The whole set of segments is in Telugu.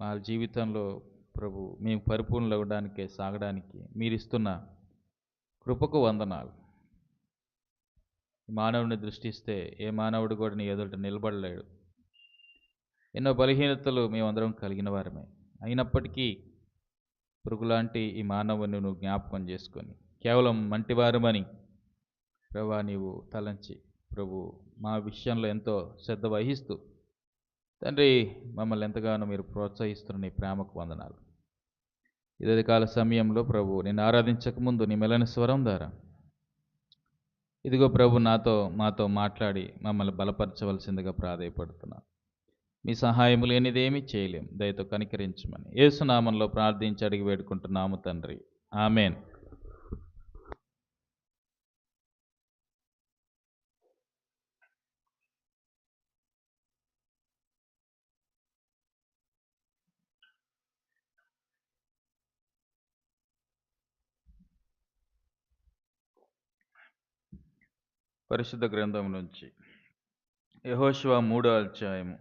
మా జీవితంలో ప్రభు మేము పరిపూర్ణలు అవ్వడానికి సాగడానికి మీరు ఇస్తున్న కృపకు వందనాలు. మానవుని దృష్టిస్తే ఏ మానవుడు కూడా నీ ఎదుట నిలబడలేడు. ఎన్నో బలహీనతలు మేమందరం కలిగిన వారమే. అయినప్పటికీ పురుగులాంటి ఈ మానవుని నువ్వు జ్ఞాపకం చేసుకొని కేవలం మంటివారమని ప్రభా నీవు తలంచి ప్రభు మా విషయంలో ఎంతో శ్రద్ధ వహిస్తూ తండ్రి మమ్మల్ని ఎంతగానో మీరు ప్రోత్సహిస్తున్న నీ ప్రేమకు వందనాలు. ఇదే కాల సమయంలో ప్రభు నేను ఆరాధించకముందు నీ మెలని స్వరం ద్వారా. ఇదిగో ప్రభు నాతో మాతో మాట్లాడి మమ్మల్ని బలపరచవలసిందిగా ప్రాధాయపడుతున్నాను మీ సహాయం లేనిదేమీ చేయలేం. దయతో కనికరించమని. ఏసునామంలో ప్రార్థించి అడిగి వేడుకుంటున్నాము తండ్రి. ఆమెన్. పరిశుద్ధ గ్రంథం నుంచి. యహోశివ మూడో అధ్యాయము.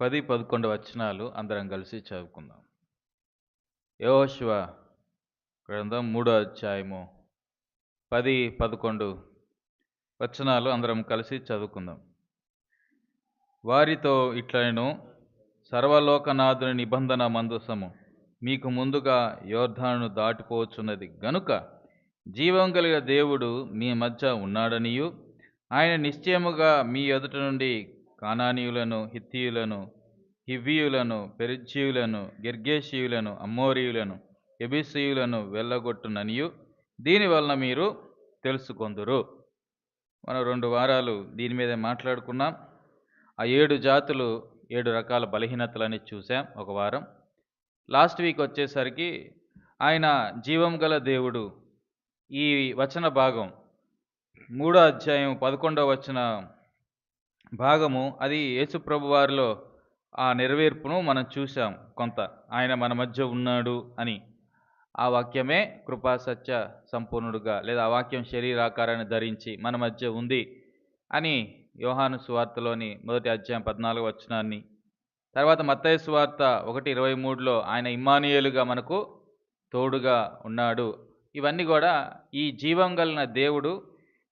పది పదకొండు వచనాలు అందరం కలిసి చదువుకుందాం. యహోశివ గ్రంథం మూడో అధ్యాయము పది పదకొండు వచనాలు అందరం కలిసి చదువుకుందాం. వారితో ఇట్లను సర్వలోకనాథుని నిబంధన మందసము మీకు ముందుగా యోర్ధాను దాటిపోవచ్చున్నది గనుక జీవం కలిగిన దేవుడు మీ మధ్య ఉన్నాడనియు. ఆయన నిశ్చయముగా మీ ఎదుట నుండి కానానీయులను హిత్తియులను హివ్వీయులను పెరిజ్జీయులను గిర్గేషీయులను అమ్మోరీయులను ఎబిసీయులను వెళ్ళగొట్టుననియు. దీనివలన మీరు తెలుసుకొందురు. మనం రెండు వారాలు దీని మీదే మాట్లాడుకున్నాం. ఆ ఏడు జాతులు ఏడు రకాల బలహీనతలని చూసాం ఒక వారం. లాస్ట్ వీక్ వచ్చేసరికి ఆయన జీవం గల దేవుడు ఈ వచన భాగం మూడో అధ్యాయం పదకొండవ వచన భాగము అది యేసుప్రభు వారిలో ఆ నెరవేర్పును మనం చూసాం కొంత. ఆయన మన మధ్య ఉన్నాడు అని. ఆ వాక్యమే కృపా సత్య సంపూర్ణుడుగా లేదా ఆ వాక్యం శరీరాకారాన్ని ధరించి మన మధ్య ఉంది అని యోహాను సువార్తలోని మొదటి అధ్యాయం పద్నాలుగు వచనాన్ని. తర్వాత మత్తయ్య సువార్త ఒకటి ఇరవై మూడులో ఆయన ఇమ్మానియేలుగా మనకు తోడుగా ఉన్నాడు ఇవన్నీ కూడా ఈ జీవం కలిగిన దేవుడు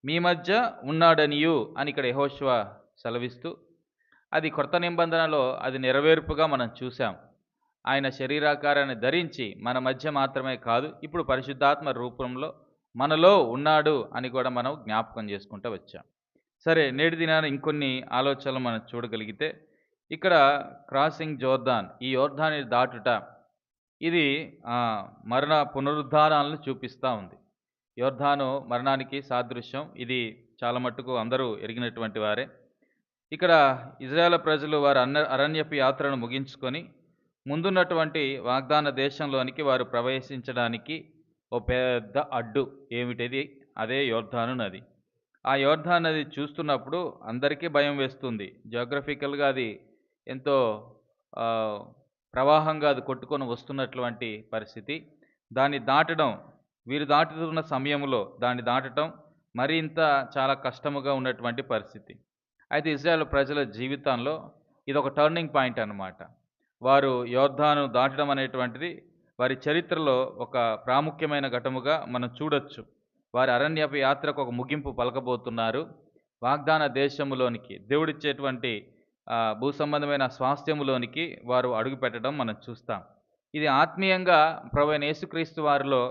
మీ మధ్య ఉన్నాడనియు అని ఇక్కడ యహోశివ సెలవిస్తూ అది కొత్త నిబంధనలో అది నెరవేర్పుగా మనం చూసాం ఆయన శరీరాకారాన్ని ధరించి మన మధ్య మాత్రమే కాదు ఇప్పుడు పరిశుద్ధాత్మ రూపంలో మనలో ఉన్నాడు అని కూడా మనం జ్ఞాపకం చేసుకుంటూ వచ్చాం. సరే నేటి దినాన ఇంకొన్ని ఆలోచనలు మనం చూడగలిగితే ఇక్కడ క్రాసింగ్ జోర్దాన్ ఈ యోర్ధాన్ని దాటుట ఇది మరణ పునరుద్ధానాలను చూపిస్తూ ఉంది. యోర్ధాను మరణానికి సాదృశ్యం ఇది చాలా మట్టుకు అందరూ ఎరిగినటువంటి వారే. ఇక్కడ ఇజ్రాయేల్ ప్రజలు వారి అన్న అరణ్యపు యాత్రను ముగించుకొని ముందున్నటువంటి వాగ్దాన దేశంలోనికి వారు ప్రవేశించడానికి ఓ పెద్ద అడ్డు ఏమిటిది? అదే యోర్ధాను నది. ఆ యోర్ధాన్ నది చూస్తున్నప్పుడు అందరికీ భయం వేస్తుంది. జోగ్రఫికల్గా అది ఎంతో ప్రవాహంగా అది కొట్టుకొని వస్తున్నటువంటి పరిస్థితి. దాన్ని దాటడం వీరు దాటుతున్న సమయంలో దాన్ని దాటడం మరింత చాలా కష్టముగా ఉన్నటువంటి పరిస్థితి. అయితే ఇజ్రాయెల్ ప్రజల జీవితంలో ఇది ఒక టర్నింగ్ పాయింట్ అన్నమాట. వారు యోర్ధాను దాటడం అనేటువంటిది వారి చరిత్రలో ఒక ప్రాముఖ్యమైన ఘటముగా మనం చూడొచ్చు. వారి అరణ్యపు యాత్రకు ఒక ముగింపు పలకబోతున్నారు. వాగ్దాన దేశములోనికి దేవుడిచ్చేటువంటి భూ సంబంధమైన స్వాస్థ్యములోనికి వారు అడుగుపెట్టడం మనం చూస్తాం. ఇది ఆత్మీయంగా ప్రవైన యేసుక్రీస్తు వారిలో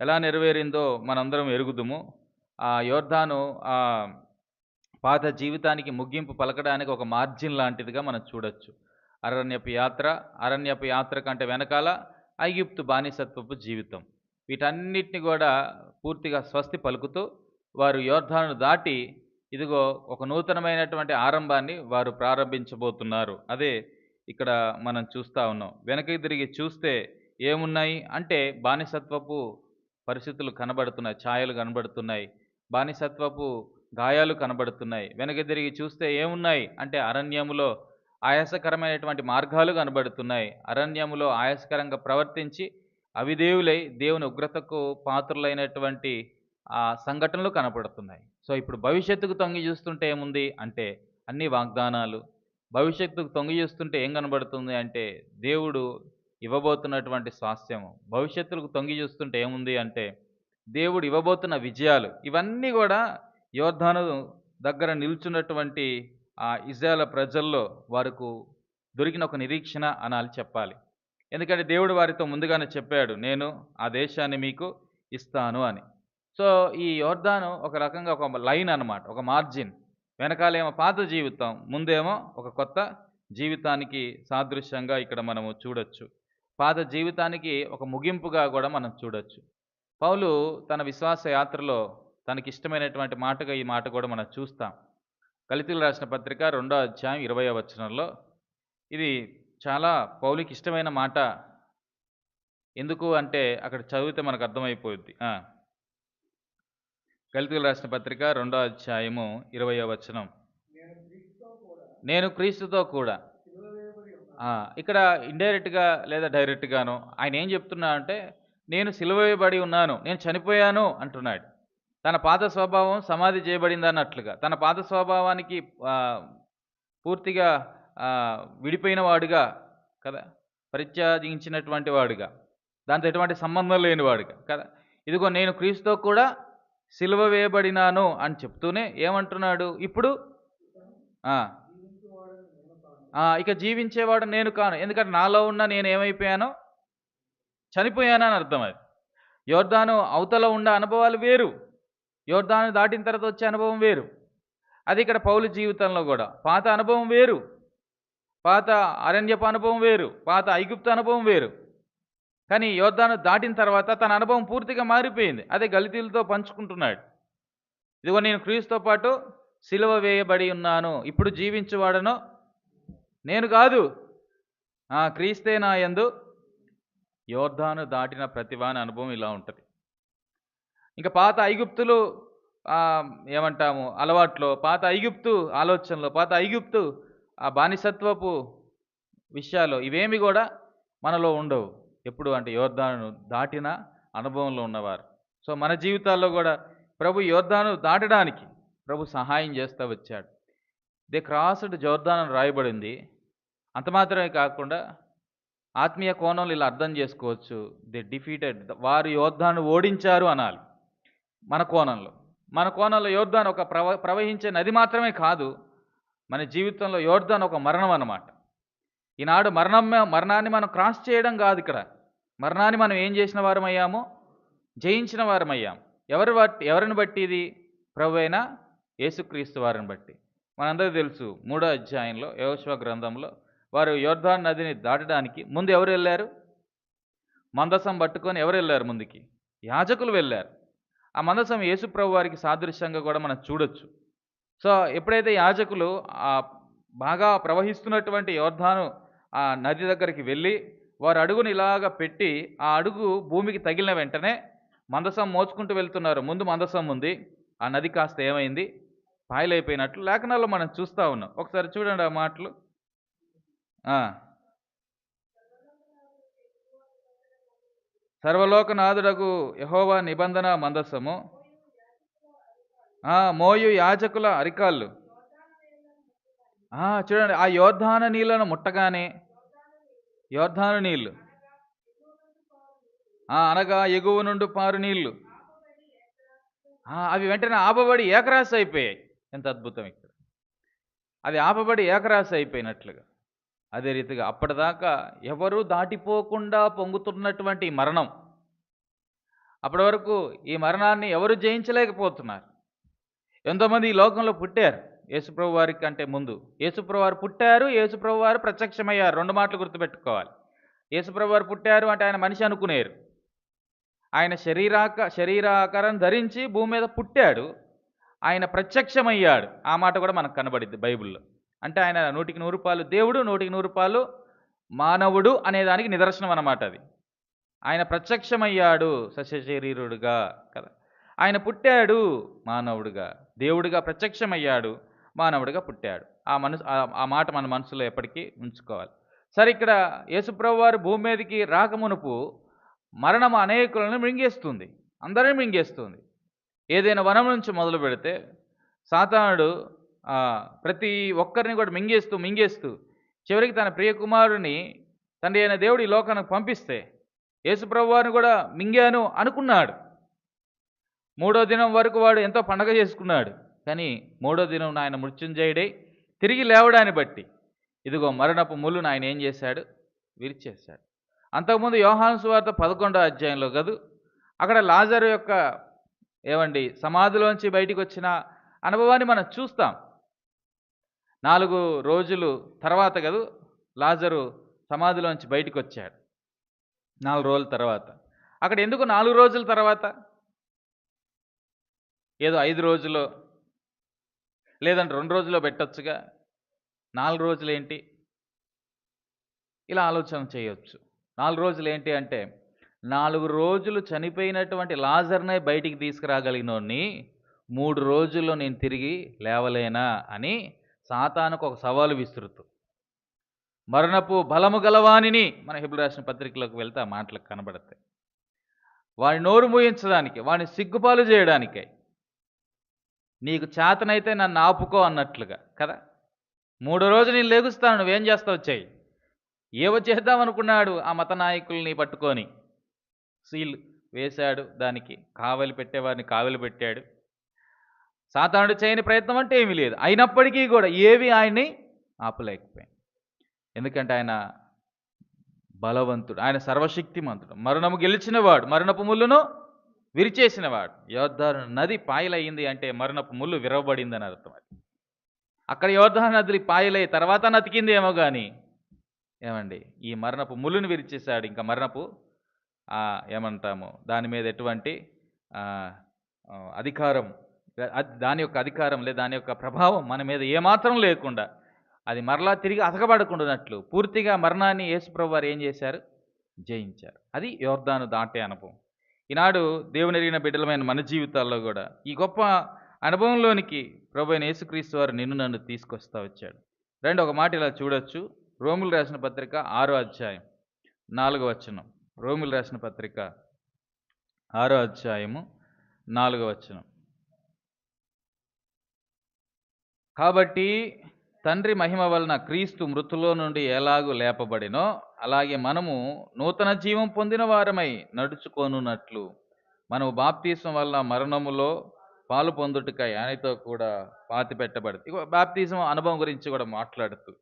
ఎలా నెరవేరిందో మనందరం ఎరుగుదుము. ఆ యోర్ధాను ఆ పాత జీవితానికి ముగింపు పలకడానికి ఒక మార్జిన్ లాంటిదిగా మనం చూడొచ్చు. అరణ్యపు యాత్ర అరణ్యపు యాత్ర కంటే వెనకాల ఐగుప్తు బానిసత్వపు జీవితం. వీటన్నిటిని కూడా పూర్తిగా స్వస్తి పలుకుతూ వారు యోర్ధాను దాటి ఇదిగో ఒక నూతనమైనటువంటి ఆరంభాన్ని వారు ప్రారంభించబోతున్నారు. అదే ఇక్కడ మనం చూస్తూ ఉన్నాం. వెనక్కి తిరిగి చూస్తే ఏమున్నాయి అంటే బానిసత్వపు పరిస్థితులు కనబడుతున్నాయి ఛాయలు కనబడుతున్నాయి బానిసత్వపు గాయాలు కనబడుతున్నాయి. వెనక తిరిగి చూస్తే ఏమున్నాయి అంటే అరణ్యములో ఆయాసకరమైనటువంటి మార్గాలు కనబడుతున్నాయి. అరణ్యములో ఆయాసకరంగా ప్రవర్తించి అవిదేవులై దేవుని ఉగ్రతకు పాత్రులైనటువంటి సంఘటనలు కనపడుతున్నాయి. సో ఇప్పుడు భవిష్యత్తుకు తొంగి చూస్తుంటే ఏముంది అంటే అన్ని వాగ్దానాలు. భవిష్యత్తుకు తొంగి చూస్తుంటే ఏం కనబడుతుంది అంటే దేవుడు ఇవ్వబోతున్నటువంటి స్వాస్థ్యము. భవిష్యత్తుకు తొంగి చూస్తుంటే ఏముంది అంటే దేవుడు ఇవ్వబోతున్న విజయాలు. ఇవన్నీ కూడా యోర్ధాను దగ్గర నిల్చున్నటువంటి ఆ ఇజ్రాయల ప్రజల్లో వారికి దొరికిన ఒక నిరీక్షణ అనాలి చెప్పాలి. ఎందుకంటే దేవుడు వారితో ముందుగానే చెప్పాడు నేను ఆ దేశాన్ని మీకు ఇస్తాను అని. సో ఈ యోర్ధాను ఒక రకంగా ఒక లైన్ అనమాట ఒక మార్జిన్. వెనకాలేమో పాత జీవితం ముందేమో ఒక కొత్త జీవితానికి సాదృశ్యంగా ఇక్కడ మనము చూడొచ్చు. పాత జీవితానికి ఒక ముగింపుగా కూడా మనం చూడొచ్చు. పౌలు తన విశ్వాస యాత్రలో తనకి ఇష్టమైనటువంటి మాటగా ఈ మాట కూడా మనం చూస్తాం. కలితులు రాసిన పత్రిక రెండో అధ్యాయం ఇరవై వచనంలో ఇది చాలా పౌలికి ఇష్టమైన మాట. ఎందుకు అంటే అక్కడ చదివితే మనకు అర్థమైపోద్ది. గలితులు రాసిన పత్రిక రెండో అధ్యాయము ఇరవై వచనం. నేను క్రీస్తుతో కూడా ఇక్కడ ఇండైరెక్ట్గా లేదా డైరెక్ట్గాను ఆయన ఏం చెప్తున్నా అంటే నేను సిలువేయబడి ఉన్నాను నేను చనిపోయాను అంటున్నాడు. తన పాత స్వభావం సమాధి చేయబడింది అన్నట్లుగా. తన పాత స్వభావానికి పూర్తిగా విడిపోయిన వాడుగా కదా? పరిత్యాజించినటువంటి వాడుగా. దాంతో ఎటువంటి సంబంధం లేనివాడుగా కదా? ఇదిగో నేను క్రీస్తుతో కూడా సిలువ వేయబడినాను అని చెప్తూనే ఏమంటున్నాడు? ఇప్పుడు? ఇక జీవించేవాడు నేను కాను. ఎందుకంటే నాలో ఉన్న నేను ఏమైపోయానో? చనిపోయానని అర్థం అది. యోర్ధాను అవతల ఉన్న అనుభవాలు వేరు. యోర్ధాను దాటిన తర్వాత వచ్చే అనుభవం వేరు. అది ఇక్కడ పౌలు జీవితంలో కూడా. పాత అనుభవం వేరు. పాత అరణ్యపు అనుభవం వేరు. పాత ఐగుప్త అనుభవం వేరు. కానీ యోద్ధాను దాటిన తర్వాత తన అనుభవం పూర్తిగా మారిపోయింది. అదే గలితీలతో పంచుకుంటున్నాడు. ఇదిగో నేను క్రీస్తుతో పాటు సిలువ వేయబడి ఉన్నాను. ఇప్పుడు జీవించేవాడను నేను కాదు. ఆ క్రీస్తే నా యందు యోర్ధాను దాటిన ప్రతిభాని అనుభవం ఇలా ఉంటుంది. ఇంకా పాత ఐగుప్తులు ఏమంటాము అలవాట్లో పాత ఐగుప్తు ఆలోచనలో పాత ఐగుప్తు ఆ బానిసత్వపు విషయాలు ఇవేమి కూడా మనలో ఉండవు. ఎప్పుడు అంటే యోర్ధాను దాటిన అనుభవంలో ఉన్నవారు. సో మన జీవితాల్లో కూడా ప్రభు యోర్ధాను దాటడానికి ప్రభు సహాయం చేస్తూ వచ్చాడు. దే క్రాస్డ్ జోర్ధాన్ రాయబడింది. అంత మాత్రమే కాకుండా ఆత్మీయ కోణంలో ఇలా అర్థం చేసుకోవచ్చు. దే డిఫీటెడ్ వారు యోద్ధాను ఓడించారు అనాలి. మన కోణంలో. మన కోణంలో యోర్ధాన్ ఒక ప్రవ ప్రవహించే నది మాత్రమే కాదు మన జీవితంలో యోర్ధాన్ ఒక మరణం అన్నమాట. ఈనాడు మరణం మరణాన్ని మనం క్రాస్ చేయడం కాదు ఇక్కడ. మరణాన్ని మనం ఏం చేసిన వారమయ్యామో? జయించిన వారమయ్యాం ఎవరి బట్టి ఎవరిని బట్టి ఇది? ప్రభు అయిన యేసుక్రీస్తు వారిని బట్టి. మనందరికీ తెలుసు మూడో అధ్యాయంలో యోశ్వ గ్రంథంలో వారు యోర్ధాన్ నదిని దాటడానికి ముందు ఎవరు వెళ్ళారు? మందసం పట్టుకొని ఎవరు వెళ్ళారు ముందుకి? యాజకులు వెళ్ళారు. ఆ మందసం యేసుప్రభు వారికి సాదృశ్యంగా కూడా మనం చూడొచ్చు. సో ఎప్పుడైతే యాజకులు బాగా ప్రవహిస్తున్నటువంటి యోర్ధాను ఆ నది దగ్గరికి వెళ్ళి వారు అడుగును ఇలాగ పెట్టి ఆ అడుగు భూమికి తగిలిన వెంటనే మందసం మోచుకుంటూ వెళ్తున్నారు. ముందు మందసం ఉంది. ఆ నది కాస్త ఏమైంది? పాయలైపోయినట్లు లేఖనాల్లో మనం చూస్తూ ఉన్నాం. ఒకసారి చూడండి ఆ మాటలు. సర్వలోకనాథుడకు యహోవా నిబంధన మందస్సము మోయు యాజకుల అరికాళ్ళు. చూడండి ఆ యోద్ధాన నీళ్ళను ముట్టగానే యోర్ధాను నీళ్ళు. అనగా ఎగువ నుండి పారు నీళ్ళు. అవి వెంటనే ఆపబడి ఏకరాశి అయిపోయాయి. ఎంత అద్భుతం ఇక్కడ. అది ఆపబడి ఏకరాశి అయిపోయినట్లుగా. అదే రీతిగా అప్పటిదాకా ఎవరూ దాటిపోకుండా పొంగుతున్నటువంటి మరణం. అప్పటి వరకు ఈ మరణాన్ని ఎవరు జయించలేకపోతున్నారు. ఎంతోమంది ఈ లోకంలో పుట్టారు. యేసుప్రభు వారి కంటే ముందు. యేసుప్రభు వారు పుట్టారు యేసుప్రభు వారు ప్రత్యక్షమయ్యారు. రెండు మాటలు గుర్తుపెట్టుకోవాలి. యేసుప్రభు వారు పుట్టారు అంటే ఆయన మనిషి అనుకునేరు. ఆయన శరీరాక శరీరాకారం ధరించి భూమి మీద పుట్టాడు. ఆయన ప్రత్యక్షమయ్యాడు. ఆ మాట కూడా మనకు కనబడింది బైబిల్లో. అంటే ఆయన నూటికి నూరు పాలు దేవుడు నూటికి నూరు పాలు మానవుడు అనేదానికి నిదర్శనం అన్నమాట అది. ఆయన ప్రత్యక్షమయ్యాడు సస్య కదా. ఆయన పుట్టాడు మానవుడుగా దేవుడిగా ప్రత్యక్షమయ్యాడు. మానవుడిగా పుట్టాడు. ఆ మనసు ఆ- ఆ మాట మన మనసులో ఎప్పటికీ ఉంచుకోవాలి. సరే ఇక్కడ యేసుప్రభు వారు భూమి మీదకి రాకమునుపు మరణం అనేకులను మింగేస్తుంది. అందరినీ మింగేస్తుంది. ఏదైనా వనం నుంచి మొదలు పెడితే సాతానుడు ప్రతి ఒక్కరిని కూడా మింగేస్తూ మింగేస్తూ చివరికి తన ప్రియకుమారుని తండ్రి అయిన దేవుడు ఈ లోకానికి పంపిస్తే యేసుప్రభు వారిని కూడా మింగాను అనుకున్నాడు. మూడో దినం వరకు వాడు ఎంతో పండగ చేసుకున్నాడు. కానీ మూడో దినం ఆయన మృత్యుంజయుడై తిరిగి లేవడాన్ని బట్టి ఇదిగో మరణపు ముళ్ళును ఆయన ఏం చేశాడు? విరిచేశాడు. అంతకుముందు యోహాను సువార్త పదకొండో అధ్యాయంలో కదూ అక్కడ లాజరు యొక్క ఏమండి సమాధిలోంచి బయటికి వచ్చిన అనుభవాన్ని మనం చూస్తాం. నాలుగు రోజులు తర్వాత కదూ లాజరు సమాధిలోంచి బయటికి వచ్చాడు నాలుగు రోజుల తర్వాత. అక్కడ ఎందుకు నాలుగు రోజుల తర్వాత? ఏదో ఐదు రోజులు లేదంటే రెండు రోజుల్లో పెట్టొచ్చుగా నాలుగు రోజులు ఏంటి ఇలా ఆలోచన చేయొచ్చు. నాలుగు రోజులు ఏంటి అంటే నాలుగు రోజులు చనిపోయినటువంటి లాజర్నే బయటికి తీసుకురాగలిగినోడిని మూడు రోజుల్లో నేను తిరిగి లేవలేనా అని సాతానుకు ఒక సవాలు విసురుతూ. మరణపు బలము గలవాణిని మన హిబుల్ రాసిన పత్రికలోకి వెళ్తే ఆ మాటలకు కనబడతాయి. వాడి నోరు మూయించడానికి వాడిని సిగ్గుపాలు చేయడానికే నీకు చేతనైతే నన్ను ఆపుకో అన్నట్లుగా కదా? మూడో రోజు నేను లేగుస్తాను నువ్వేం చేస్తావు చెయ్యి. ఏవో చేద్దాం అనుకున్నాడు ఆ మత నాయకుల్ని పట్టుకొని. సీల్ వేశాడు దానికి కావలి పెట్టేవారిని కావలి పెట్టాడు. సాతానుడు చేయని ప్రయత్నం అంటే ఏమీ లేదు. అయినప్పటికీ కూడా ఏవి ఆయన్ని ఆపలేకపోయాయి. ఎందుకంటే ఆయన బలవంతుడు ఆయన సర్వశక్తిమంతుడు. మరణము గెలిచినవాడు మరణపు ముళ్ళును విరిచేసినవాడు. యోద్ధారు నది పాయలయ్యింది అంటే మరణపు ముళ్ళు విరవబడిందని అర్థం అది. అక్కడ యోధా నది పాయలై తర్వాత నతికింది ఏమో కానీ ఏమండి ఈ మరణపు ముళ్ళును విరిచేశాడు. ఇంకా మరణపు ఏమంటాము దాని మీద ఎటువంటి అధికారం అది- దాని యొక్క అధికారం లేదా దాని యొక్క ప్రభావం మన మీద ఏమాత్రం లేకుండా అది మరలా తిరిగి అతకబడకుండానట్లు పూర్తిగా మరణాన్ని యేసుప్రభు వారు ఏం చేశారు? జయించారు. అది యోర్ధాను దాటే అనుభవం. ఈనాడు దేవుని ఎరిగిన బిడ్డలమైన మన జీవితాల్లో కూడా ఈ గొప్ప అనుభవంలోనికి ప్రభు అయిన యేసుక్రీస్తు వారు నిన్ను నన్ను తీసుకొస్తా వచ్చాడు. రెండు ఒక మాట ఇలా చూడొచ్చు. రోములు రాసిన పత్రిక ఆరో అధ్యాయం నాలుగో వచనం. రోములు రాసిన పత్రిక ఆరో అధ్యాయము నాలుగో వచనం. కాబట్టి తండ్రి మహిమ వలన క్రీస్తు మృతులో నుండి ఎలాగూ లేపబడినో అలాగే మనము నూతన జీవం పొందిన వారమై నడుచుకోనున్నట్లు. మనము బాప్తీసం వల్ల మరణములో పాలు పొందుటకై ఆయనతో కూడా పాతి పెట్టబడుతుంది బాప్తీసం అనుభవం గురించి కూడా మాట్లాడుతూ.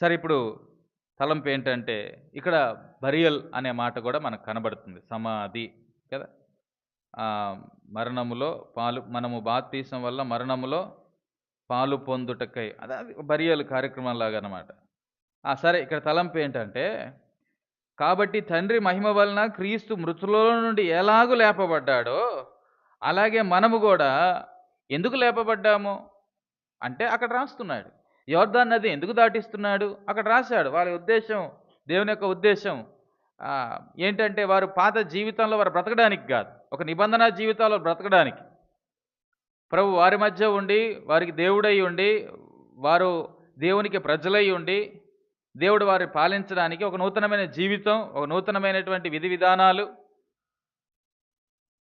సరే ఇప్పుడు తలంపు ఏంటంటే ఇక్కడ బరియల్ అనే మాట కూడా మనకు కనబడుతుంది సమాధి కదా? ఆ, మరణములో పాలు మనము బాప్తీసం వల్ల మరణములో పాలు పొందుటకై. అదే బరియలు కార్యక్రమం లాగా అనమాట సరే ఇక్కడ తలంపు ఏంటంటే కాబట్టి తండ్రి మహిమ వలన క్రీస్తు మృతుల నుండి ఎలాగూ లేపబడ్డాడో అలాగే మనము కూడా ఎందుకు లేపబడ్డాము? అంటే అక్కడ రాస్తున్నాడు. యోర్ధాన్ నది ఎందుకు దాటిస్తున్నాడు? అక్కడ రాశాడు. వారి ఉద్దేశం దేవుని యొక్క ఉద్దేశం ఏంటంటే వారు పాత జీవితంలో వారు బ్రతకడానికి కాదు. ఒక నిబంధన జీవితాల్లో బ్రతకడానికి. ప్రభు వారి మధ్య ఉండి వారికి దేవుడై ఉండి వారు దేవునికి ప్రజలై ఉండి దేవుడు వారిని పాలించడానికి ఒక నూతనమైన జీవితం ఒక నూతనమైనటువంటి విధి విధానాలు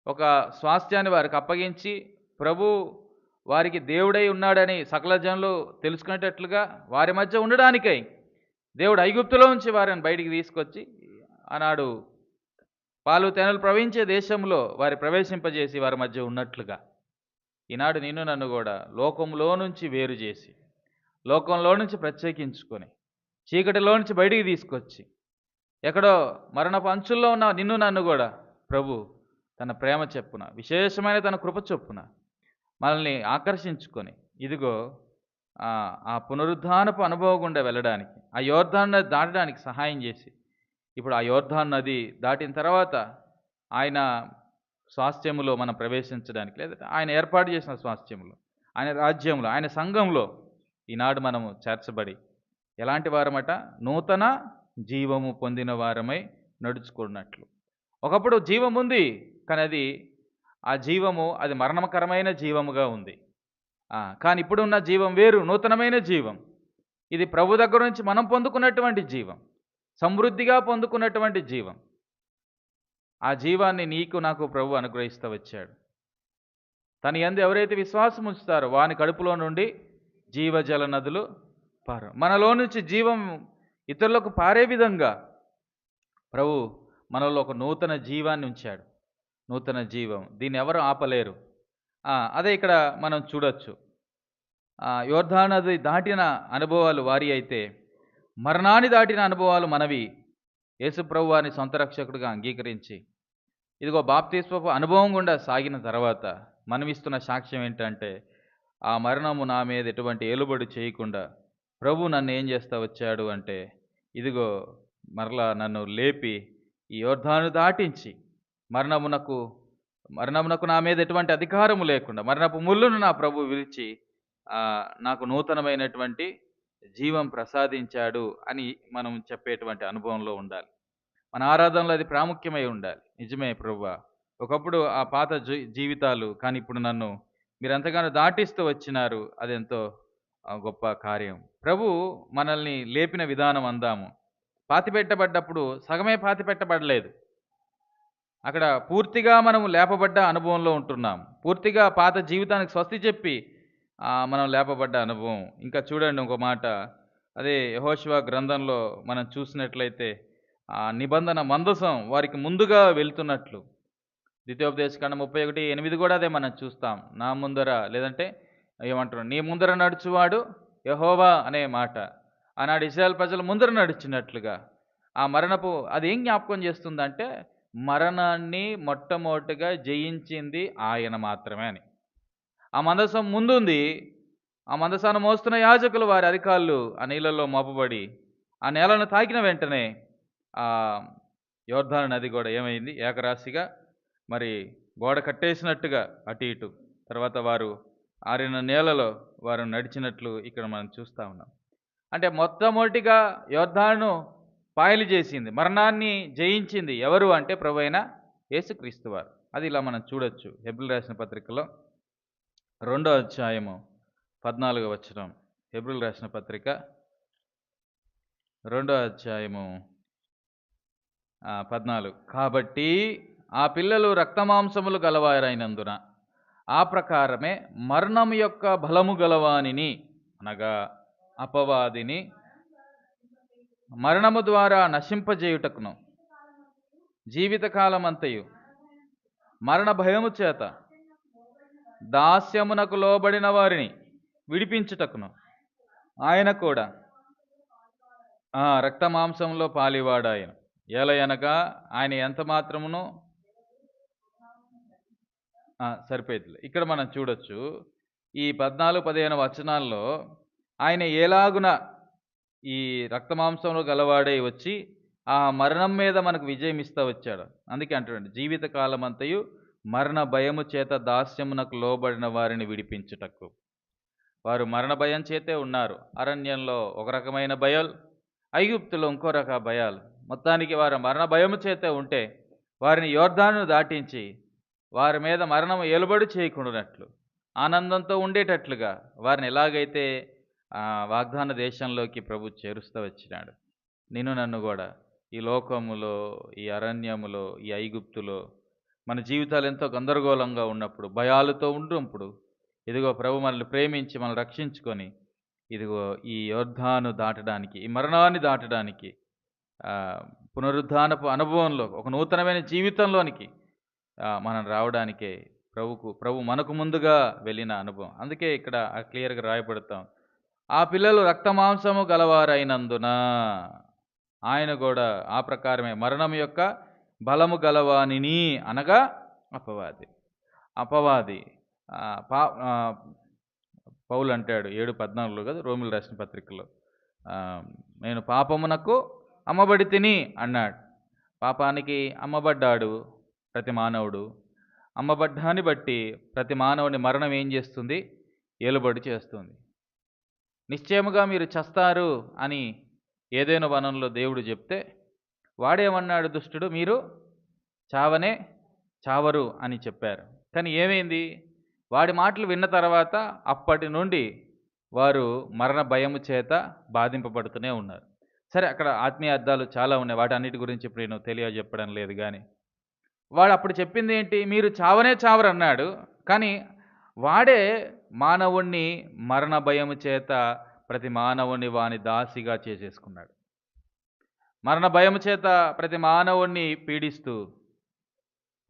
ఒక స్వాస్థ్యాన్ని వారికి అప్పగించి ప్రభు వారికి దేవుడై ఉన్నాడని సకల జనులు తెలుసుకునేటట్లుగా వారి మధ్య ఉండడానికై దేవుడు ఐగుప్తులో ఉంచి వారిని బయటికి తీసుకొచ్చి ఆనాడు పాలు తెనలు ప్రవహించే దేశంలో వారి ప్రవేశింపజేసి వారి మధ్య ఉన్నట్లుగా. ఈనాడు నిన్ను నన్ను కూడా లోకంలో నుంచి వేరు చేసి లోకంలో నుంచి ప్రత్యేకించుకొని చీకటిలో నుంచి బయటికి తీసుకొచ్చి ఎక్కడో మరణపు అంచుల్లో ఉన్న నిన్ను నన్ను కూడా ప్రభు తన ప్రేమ చెప్పున విశేషమైన తన కృప చొప్పున మనల్ని ఆకర్షించుకొని ఇదిగో ఆ పునరుద్ధానపు అనుభవం గుండా వెళ్ళడానికి ఆ యోర్ధాన్ నది దాటడానికి సహాయం చేసి ఇప్పుడు ఆ యోర్ధాన్ నది దాటిన తర్వాత ఆయన స్వాస్థ్యములో మనం ప్రవేశించడానికి లేదంటే ఆయన ఏర్పాటు చేసిన స్వాస్థ్యములు ఆయన రాజ్యంలో ఆయన సంఘంలో ఈనాడు మనము చేర్చబడి ఎలాంటి వారమట? నూతన జీవము పొందిన వారమై నడుచుకున్నట్లు. ఒకప్పుడు జీవం ఉంది కానీ అది ఆ జీవము అది మరణకరమైన జీవముగా ఉంది. కానీ ఇప్పుడున్న జీవం వేరు నూతనమైన జీవం. ఇది ప్రభు దగ్గర నుంచి మనం పొందుకున్నటువంటి జీవం. సమృద్ధిగా పొందుకున్నటువంటి జీవం. ఆ జీవాన్ని నీకు నాకు ప్రభు అనుగ్రహిస్తూ వచ్చాడు. తన ఎందు ఎవరైతే విశ్వాసం ఉంచుతారో వాని కడుపులో నుండి జీవజల నదులు పారు మనలో నుంచి జీవం ఇతరులకు పారే విధంగా ప్రభు మనలో ఒక నూతన జీవాన్ని ఉంచాడు. నూతన జీవం. దీన్ని ఎవరు ఆపలేరు. అదే ఇక్కడ మనం చూడొచ్చు. యోర్ధానది నది దాటిన అనుభవాలు వారి అయితే మరణాన్ని దాటిన అనుభవాలు మనవి. యేసుప్రభు వారిని సొంత రక్షకుడిగా అంగీకరించి ఇదిగో బాప్తీస్వపు అనుభవం గుండా సాగిన తర్వాత మనమిస్తున్న సాక్ష్యం ఏంటంటే ఆ మరణము నా మీద ఎటువంటి ఏలుబడి చేయకుండా ప్రభు నన్ను ఏం చేస్తా వచ్చాడు అంటే ఇదిగో మరలా నన్ను లేపి ఈ యోర్ధాను దాటించి మరణమునకు మరణమునకు నా మీద ఎటువంటి అధికారము లేకుండా మరణపు ముళ్ళును నా ప్రభు విరిచి నాకు నూతనమైనటువంటి జీవం ప్రసాదించాడు అని మనం చెప్పేటువంటి అనుభవంలో ఉండాలి. మన ఆరాధనలో అది ప్రాముఖ్యమై ఉండాలి. నిజమే ప్రభు ఒకప్పుడు ఆ పాత జీ- జీవితాలు కానీ ఇప్పుడు నన్ను మీరు ఎంతగానో దాటిస్తూ వచ్చినారు అదెంతో గొప్ప కార్యం. ప్రభు మనల్ని లేపిన విధానం అందాము. పాతిపెట్టబడ్డప్పుడు సగమే పాతిపెట్టబడలేదు. అక్కడ పూర్తిగా మనము లేపబడ్డ అనుభవంలో ఉంటున్నాం పూర్తిగా పాత జీవితానికి స్వస్తి చెప్పి మనం లేపబడ్డ అనుభవం. ఇంకా చూడండి ఇంకో మాట. అదే యహోశివ గ్రంథంలో మనం చూసినట్లయితే ఆ నిబంధన మందసం వారికి ముందుగా వెళ్తున్నట్లు. ద్వితీయోపదేశకాండ ముప్పై ఒకటి ఎనిమిది కూడా అదే మనం చూస్తాం. నా ముందర లేదంటే ఏమంటారు నీ ముందర నడుచువాడు యహోవా అనే మాట. ఆనాడు ఇస్రాయల్ ప్రజలు ముందర నడిచినట్లుగా. ఆ మరణపు అది ఏం జ్ఞాపకం చేస్తుందంటే మరణాన్ని మొట్టమొదటిగా జయించింది ఆయన మాత్రమే అని. ఆ మందసం ముందుంది. ఆ మందసాన్ని మోస్తున్న యాజకులు వారి అధికారులు ఆ నీళ్ళల్లో మోపబడి ఆ నేలను తాకిన వెంటనే ఆ యోర్ధాన నది కూడా ఏమైంది? ఏకరాశిగా మరి గోడ కట్టేసినట్టుగా అటు ఇటు. తర్వాత వారు ఆరిన నేలలో వారు నడిచినట్లు ఇక్కడ మనం చూస్తూ ఉన్నాం. అంటే మొట్టమొదటిగా యోర్ధాను పాయలు చేసింది మరణాన్ని జయించింది ఎవరు అంటే ప్రభు అయిన యేసుక్రీస్తు వారు. అది ఇలా మనం చూడొచ్చు. హెబ్రిల్ రాసిన పత్రికలో రెండో అధ్యాయము పద్నాలుగో వచనం. ఏప్రిల్ రాసిన పత్రిక రెండో అధ్యాయము పద్నాలుగు. కాబట్టి ఆ పిల్లలు రక్తమాంసములు గలవారైనందున ఆ ప్రకారమే మరణం యొక్క బలము గలవానిని అనగా అపవాదిని మరణము ద్వారా నశింపజేయుటకును. జీవితకాలమంతయు మరణ భయము చేత దాస్యమునకు లోబడిన వారిని విడిపించుటకును. ఆయన కూడా ఆ రక్తమాంసంలో పాలివాడాయను. ఏలయనగా ఆయన ఎంత మాత్రమును? సరిపోయింది ఇక్కడ మనం చూడొచ్చు ఈ పద్నాలుగు పదిహేను వచనాల్లో ఆయన ఎలాగున ఈ రక్తమాంసంలో గలవాడై వచ్చి ఆ మరణం మీద మనకు విజయం ఇస్తా వచ్చాడు. అందుకే అంటాడు జీవిత అంతయు మరణ భయము చేత దాస్యమునకు లోబడిన వారిని విడిపించుటకు. వారు మరణ భయం చేతే ఉన్నారు. అరణ్యంలో ఒక రకమైన భయాలు ఐగుప్తులో ఇంకో రక భయాలు. మొత్తానికి వారు మరణ భయము చేతే ఉంటే వారిని యోర్ధాను దాటించి వారి మీద మరణం ఏలుబడి చేయకుండానట్లు ఆనందంతో ఉండేటట్లుగా వారిని ఎలాగైతే వాగ్దాన దేశంలోకి ప్రభు చేరుస్తూ వచ్చినాడు. నిన్ను నన్ను కూడా ఈ లోకములో ఈ అరణ్యములో ఈ ఐగుప్తులో మన జీవితాలు ఎంతో గందరగోళంగా ఉన్నప్పుడు భయాలతో ఉన్నప్పుడు ఇదిగో ప్రభు మనల్ని ప్రేమించి మనల్ని రక్షించుకొని ఇదిగో ఈ యోద్ధాను దాటడానికి ఈ మరణాన్ని దాటడానికి పునరుద్ధానపు అనుభవంలో ఒక నూతనమైన జీవితంలోనికి మనం రావడానికే ప్రభుకు ప్రభు మనకు ముందుగా వెళ్ళిన అనుభవం. అందుకే ఇక్కడ క్లియర్గా రాయబడతాం. ఆ పిల్లలు రక్తమాంసము గలవారైనందున ఆయన కూడా ఆ ప్రకారమే మరణం యొక్క బలము గలవానిని అనగా అపవాది. అపవాది పా పౌలు అంటాడు ఏడు పద్నాలుగులో కదా రోమిలు రాసిన పత్రికలో నేను పాపమునకు అమ్మబడి తిని అన్నాడు. పాపానికి అమ్మబడ్డాడు ప్రతి మానవుడు. అమ్మబడ్డాన్ని బట్టి ప్రతి మానవుని మరణం ఏం చేస్తుంది? ఏలుబడి చేస్తుంది. నిశ్చయముగా మీరు చస్తారు అని ఏదైనా వనంలో దేవుడు చెప్తే వాడేమన్నాడు దుష్టుడు? మీరు చావనే చావరు అని చెప్పారు. కానీ ఏమైంది? వాడి మాటలు విన్న తర్వాత అప్పటి నుండి వారు మరణ భయము చేత బాధింపబడుతూనే ఉన్నారు. సరే అక్కడ ఆత్మీయ అర్థాలు చాలా ఉన్నాయి. వాటి అన్నిటి గురించి ఇప్పుడు నేను తెలియజెప్పడం లేదు కానీ. వాడు అప్పుడు చెప్పింది ఏంటి? మీరు చావనే చావరు అన్నాడు. కానీ వాడే మానవుణ్ణి మరణ భయము చేత ప్రతి మానవుని వాని దాసిగా చేసేసుకున్నాడు. మరణ భయము చేత ప్రతి మానవుణ్ణి పీడిస్తూ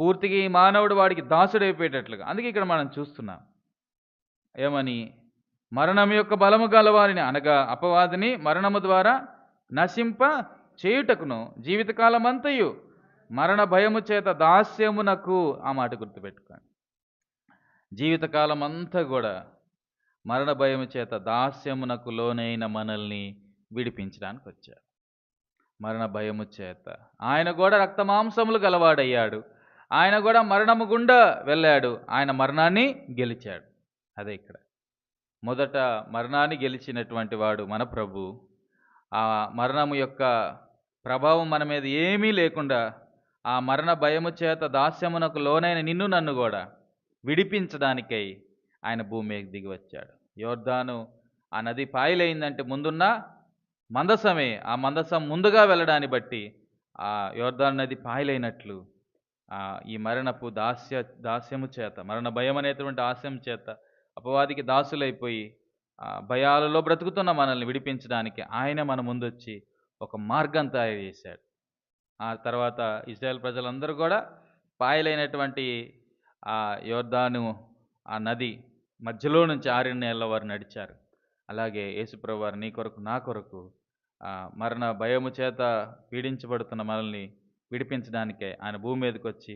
పూర్తిగా ఈ మానవుడు వాడికి దాసుడైపోయేటట్లుగా. అందుకే ఇక్కడ మనం చూస్తున్నాం. ఏమని? మరణం యొక్క బలము గలవారిని అనగా అపవాదిని మరణము ద్వారా నశింప చేయుటకును జీవితకాలమంతయు మరణ భయము చేత దాస్యమునకు ఆ మాట గుర్తుపెట్టుకోండి. జీవితకాలం అంతా కూడా మరణ భయము చేత దాస్యమునకు లోనైన మనల్ని విడిపించడానికి వచ్చాడు మరణ భయము చేత. ఆయన కూడా రక్తమాంసములు గలవాడయ్యాడు. ఆయన కూడా మరణము గుండా వెళ్ళాడు. ఆయన మరణాన్ని గెలిచాడు. అదే ఇక్కడ. మొదట మరణాన్ని గెలిచినటువంటి వాడు మన ప్రభు. ఆ మరణము యొక్క ప్రభావం మన మీద ఏమీ లేకుండా ఆ మరణ భయము చేత దాస్యమునకు లోనైన నిన్ను నన్ను కూడా విడిపించడానికై ఆయన భూమికి దిగి వచ్చాడు యోర్ధాను ఆ నది పాయలైందంటే ముందున్న మందసమే. ఆ మందసం ముందుగా వెళ్ళడాన్ని బట్టి ఆ యోర్ధాన్ నది పాయలైనట్లు ఈ మరణపు దాస్య దాస్యము చేత మరణ భయం అనేటువంటి ఆశయం చేత అపవాదికి దాసులైపోయి ఆ భయాలలో బ్రతుకుతున్న మనల్ని విడిపించడానికి ఆయన మన ముందొచ్చి ఒక మార్గం తయారు చేశాడు ఆ తర్వాత ఇజ్రాయెల్ ప్రజలందరూ కూడా పాయలైనటువంటి ఆ యోర్దాను ఆ నది మధ్యలో నుంచి ఆరు నెలల వారు నడిచారు. అలాగే యేసుప్రభు వారు నీ కొరకు నా కొరకు మరణ భయము చేత పీడించబడుతున్న మనల్ని విడిపించడానికే ఆయన భూమి మీదకి వచ్చి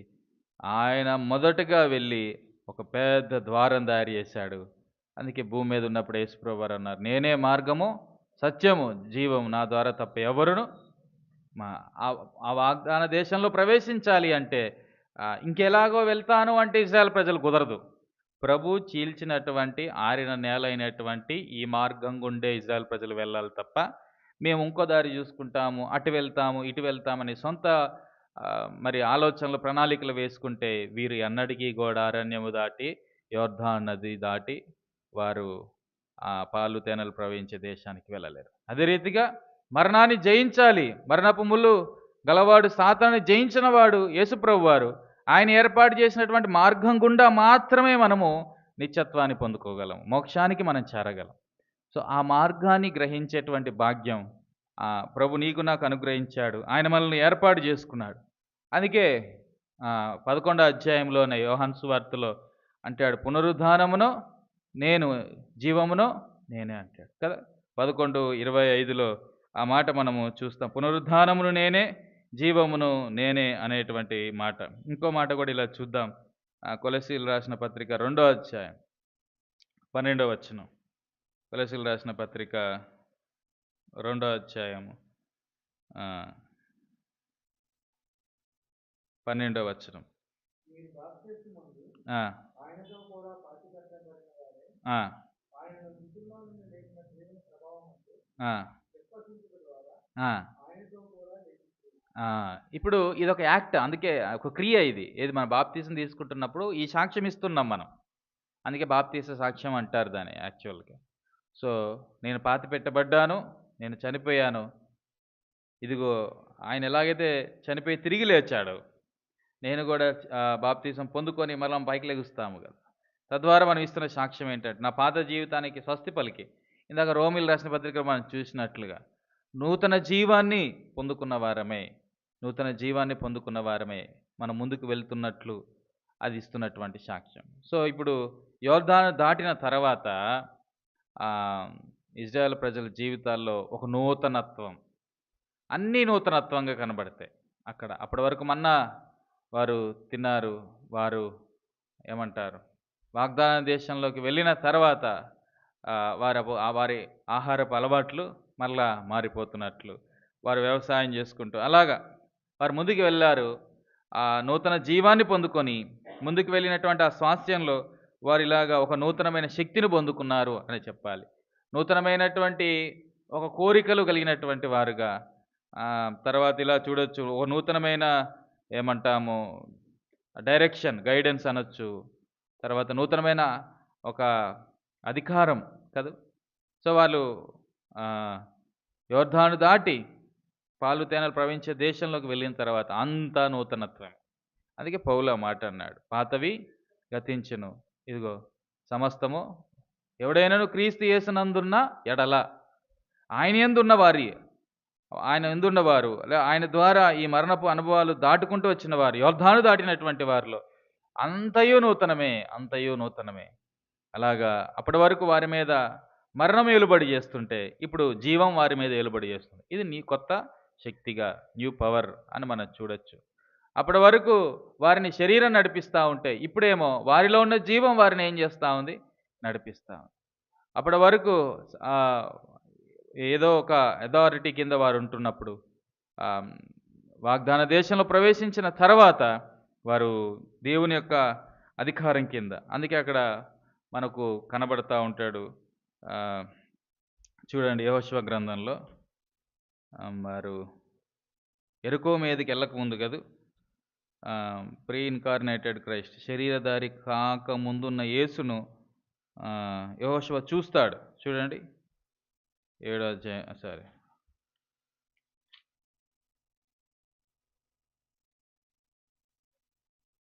ఆయన మొదటగా వెళ్ళి ఒక పెద్ద ద్వారం తయారు చేశాడు అందుకే భూమి మీద ఉన్నప్పుడు యేసుప్రభువారు అన్నారు నేనే మార్గము సత్యము జీవము నా ద్వారా తప్ప ఎవరును మా ఆ- వాగ్దాన దేశంలో ప్రవేశించాలి అంటే ఇంకెలాగో వెళ్తాను అంటే ఇజ్రాయెల్ ప్రజలు కుదరదు. ప్రభు చీల్చినటువంటి ఆరిన నేల అయినటువంటి ఈ మార్గం గుండే ఇజ్రాయల్ ప్రజలు వెళ్ళాలి తప్ప మేము ఇంకో దారి చూసుకుంటాము అటు వెళ్తాము ఇటు వెళ్తామని సొంత మరి ఆలోచనలు ప్రణాళికలు వేసుకుంటే వీరు ఎన్నటికీ కూడా అరణ్యము దాటి యోర్ధా నది దాటి వారు ఆ పాలు తేనెలు ప్రవహించే దేశానికి వెళ్ళలేరు. అదే రీతిగా మరణాన్ని జయించాలి. మరణపు ముళ్ళు గలవాడు సాతాన్ని జయించిన వాడు యేసుప్రభు వారు. ఆయన ఏర్పాటు చేసినటువంటి మార్గం గుండా మాత్రమే మనము నిత్యత్వాన్ని పొందుకోగలం మోక్షానికి మనం చేరగలం. సో ఆ మార్గాన్ని గ్రహించేటువంటి భాగ్యం ప్రభు నీకు నాకు అనుగ్రహించాడు. ఆయన మనల్ని ఏర్పాటు చేసుకున్నాడు. అందుకే పదకొండో అధ్యాయంలోనే యోహాన్ వార్తలో అంటాడు పునరుద్ధానమును నేను జీవమును నేనే అంటాడు. కదా? పదకొండు ఇరవై ఐదులో ఆ మాట మనము చూస్తాం. పునరుద్ధానమును నేనే జీవమును నేనే అనేటువంటి మాట. ఇంకో మాట కూడా ఇలా చూద్దాం. ఆ కొలసీలు రాసిన పత్రిక రెండో అధ్యాయం పన్నెండో వచనం. కొలసీలు రాసిన పత్రిక రెండో అధ్యాయము పన్నెండో. ఆ, ఇప్పుడు ఇది ఒక యాక్ట్ అందుకే ఒక క్రియ ఇది. ఏది మన బాప్తీసం తీసుకుంటున్నప్పుడు ఈ సాక్ష్యం ఇస్తున్నాం మనం. అందుకే బాప్తీస సాక్ష్యం అంటారు దాన్ని యాక్చువల్గా. సో నేను పాతి పెట్టబడ్డాను నేను చనిపోయాను. ఇదిగో ఆయన ఎలాగైతే చనిపోయి తిరిగి లేచాడు నేను కూడా బాప్తీసం పొందుకొని మళ్ళీ పైకి లెగుస్తాము కదా. తద్వారా మనం ఇస్తున్న సాక్ష్యం ఏంటంటే నా పాత జీవితానికి స్వస్తి పలికి. ఇందాక రోమిల్ రాసిన పత్రిక మనం చూసినట్లుగా నూతన జీవాన్ని పొందుకున్న వారమే నూతన జీవాన్ని పొందుకున్న వారమే మనం ముందుకు వెళ్తున్నట్లు అది ఇస్తున్నటువంటి సాక్ష్యం. సో ఇప్పుడు యోర్ధాను దాటిన తర్వాత ఇజ్రాయెల్ ప్రజల జీవితాల్లో ఒక నూతనత్వం. అన్నీ నూతనత్వంగా కనబడతాయి. అక్కడ అప్పటి వరకు మన్నా వారు తిన్నారు వారు ఏమంటారు వాగ్దాన దేశంలోకి వెళ్ళిన తర్వాత వారి వారి ఆహారపు అలవాట్లు మళ్ళా మారిపోతున్నట్లు వారు వ్యవసాయం చేసుకుంటూ అలాగా వారు ముందుకు వెళ్ళారు. ఆ నూతన జీవాన్ని పొందుకొని ముందుకు వెళ్ళినటువంటి ఆ స్వాస్థ్యంలో వారు ఇలాగా ఒక నూతనమైన శక్తిని పొందుకున్నారు అని చెప్పాలి. నూతనమైనటువంటి ఒక కోరికలు కలిగినటువంటి వారుగా తర్వాత ఇలా చూడొచ్చు ఒక నూతనమైన ఏమంటాము డైరెక్షన్ గైడెన్స్ అనొచ్చు తర్వాత నూతనమైన ఒక అధికారం కదా? సో వాళ్ళు యోర్ధాను దాటి పాలు తేనెలు ప్రవహించే దేశంలోకి వెళ్ళిన తర్వాత అంతా నూతనత్వం అందుకే పౌల మాట అన్నాడు పాతవి గతించును ఇదిగో సమస్తము ఎవడైనాను క్రీస్తు యేసునందున్న ఎడల ఆయన ఎందున్న వారి ఆయన ఎందున్నవారు లే ఆయన ద్వారా ఈ మరణపు అనుభవాలు దాటుకుంటూ వచ్చిన వారు యోర్ధాను దాటినటువంటి వారిలో అంతయు నూతనమే అంతయు నూతనమే. అలాగా అప్పటి వరకు వారి మీద మరణం ఏలుబడి చేస్తుంటే ఇప్పుడు జీవం వారి మీద ఏలుబడి చేస్తుంది. ఇది నీ కొత్త శక్తిగా న్యూ పవర్ అని మనం చూడొచ్చు. అప్పటి వరకు వారిని శరీరం నడిపిస్తూ ఉంటే ఇప్పుడేమో వారిలో ఉన్న జీవం వారిని ఏం చేస్తూ ఉంది? నడిపిస్తూ ఉంది. అప్పటి వరకు ఏదో ఒక అథారిటీ కింద వారు ఉంటున్నప్పుడు వాగ్దాన దేశంలో ప్రవేశించిన తర్వాత వారు దేవుని యొక్క అధికారం కింద అందుకే అక్కడ మనకు కనబడతా ఉంటాడు చూడండి యహోశివ గ్రంథంలో వారు ఎరుకో మీదకి వెళ్ళక ముందు ప్రీ ఇన్కార్నేటెడ్ క్రైస్ట్ శరీరధారి కాక ముందున్న యేసును యహోశివ చూస్తాడు. చూడండి. ఏడో అధ్యాయం సారీ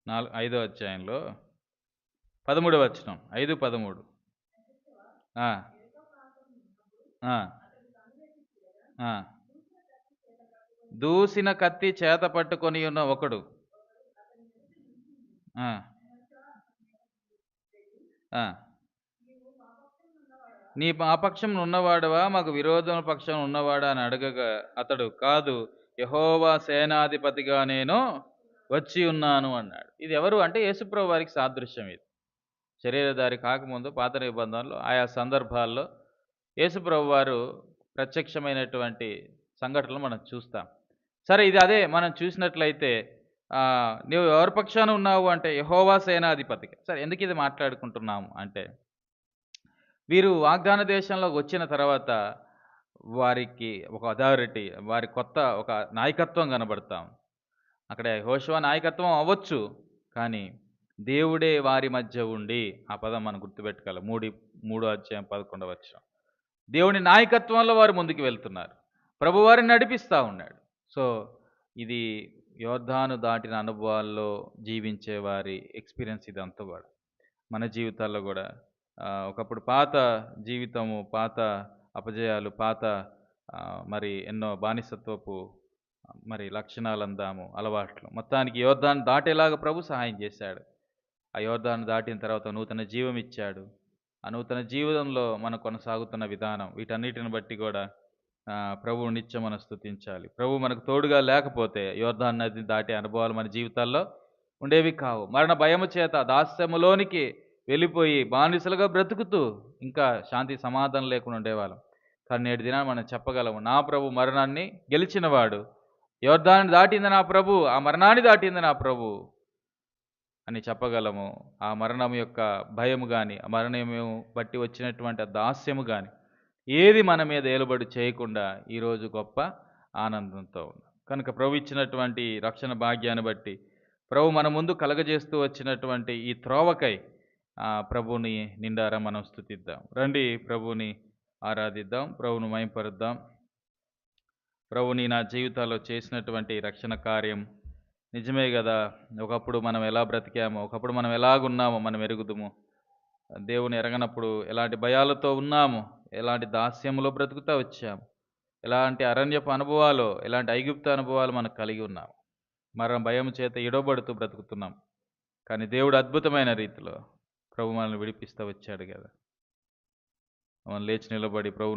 నాలుగు ఐదో అధ్యాయంలో పదమూడు వచ్చినం ఐదు పదమూడు. దూసిన కత్తి చేత పట్టుకొని ఉన్న ఒకడు నీ పాపక్షం ఉన్నవాడవా? మాకు విరోధం పక్షం ఉన్నవాడా అని అడగగా అతడు కాదు యహోవా సేనాధిపతిగా నేను వచ్చి ఉన్నాను అన్నాడు. ఇది ఎవరు అంటే యేసుప్రభు వారికి సాదృశ్యం ఇది. శరీరధారి కాకముందు పాత నిబంధనలు ఆయా సందర్భాల్లో యేసుప్రభు వారు ప్రత్యక్షమైనటువంటి సంఘటనలు మనం చూస్తాం. సరే ఇది అదే. మనం చూసినట్లయితే నువ్వు ఎవరి పక్షాన ఉన్నావు? అంటే యహోవా సేనాధిపతికి. సరే ఎందుకు ఇది మాట్లాడుకుంటున్నాము? అంటే వీరు వాగ్దాన దేశంలోకి వచ్చిన తర్వాత వారికి ఒక అథారిటీ వారి కొత్త ఒక నాయకత్వం కనబడతాం. అక్కడ హోషవా నాయకత్వం అవ్వచ్చు కానీ దేవుడే వారి మధ్య ఉండి ఆ పదం మనం గుర్తుపెట్టుకోవాలి. మూడి మూడో అధ్యాయం పదకొండవ వచ్చం దేవుని నాయకత్వంలో వారు ముందుకు వెళ్తున్నారు. ప్రభువారిని నడిపిస్తూ ఉన్నాడు. సో ఇది యోర్ధాను దాటిన అనుభవాల్లో జీవించే వారి ఎక్స్పీరియన్స్ ఇదంతా కూడా. మన జీవితాల్లో కూడా ఒకప్పుడు పాత జీవితము పాత అపజయాలు పాత మరి ఎన్నో బానిసత్వపు మరి లక్షణాలు అందాము అలవాట్లు. మొత్తానికి యోర్ధాన్ని దాటేలాగా ప్రభు సహాయం చేశాడు. ఆ యోర్ధాన్ని దాటిన తర్వాత నూతన జీవం ఇచ్చాడు. ఆ నూతన జీవితంలో మనం కొనసాగుతున్న విధానం వీటన్నిటిని బట్టి కూడా ప్రభువు నిత్యం మనం స్తుతించాలి. ప్రభు మనకు తోడుగా లేకపోతే యోర్ధాన్ నది దాటే అనుభవాలు మన జీవితాల్లో ఉండేవి కావు. మరణ భయము చేత దాస్యములోనికి వెళ్ళిపోయి బానిసలుగా బ్రతుకుతూ ఇంకా శాంతి సమాధానం లేకుండా ఉండేవాళ్ళం. కానీ నేటి దినాన్ని మనం చెప్పగలము నా ప్రభు మరణాన్ని గెలిచినవాడు. యోర్ధాన్ని దాటింది నా ప్రభు ఆ మరణాన్ని దాటింది నా ప్రభు అని చెప్పగలము. ఆ మరణం యొక్క భయము కానీ ఆ మరణము బట్టి వచ్చినటువంటి దాస్యము కానీ ఏది మన మీద ఏలుబడి చేయకుండా ఈరోజు గొప్ప ఆనందంతో ఉన్నాం. కనుక ప్రభు ఇచ్చినటువంటి రక్షణ భాగ్యాన్ని బట్టి ప్రభు మన ముందు కలగజేస్తూ వచ్చినటువంటి ఈ త్రోవకై ఆ ప్రభుని నిండారా మనం స్థుతిద్దాం. రండి ప్రభుని ఆరాధిద్దాం ప్రభును మయంపరుద్దాం ప్రభుని నా జీవితాల్లో చేసినటువంటి రక్షణ కార్యం నిజమే కదా? ఒకప్పుడు మనం ఎలా బ్రతికామో ఒకప్పుడు మనం ఎలాగున్నామో మనం ఎరుగుదుము దేవుని ఎరగనప్పుడు ఎలాంటి భయాలతో ఉన్నాము ఎలాంటి దాస్యంలో బ్రతుకుతూ వచ్చాం? ఎలాంటి అరణ్యపు అనుభవాలు ఎలాంటి ఐగుప్త అనుభవాలు మనకు కలిగి ఉన్నాం? మరణ భయం చేత ఇడవబడుతూ బ్రతుకుతున్నాం. కానీ దేవుడు అద్భుతమైన రీతిలో ప్రభు మనల్ని విడిపిస్తూ వచ్చాడు కదా. మనం లేచి నిలబడి ప్రభు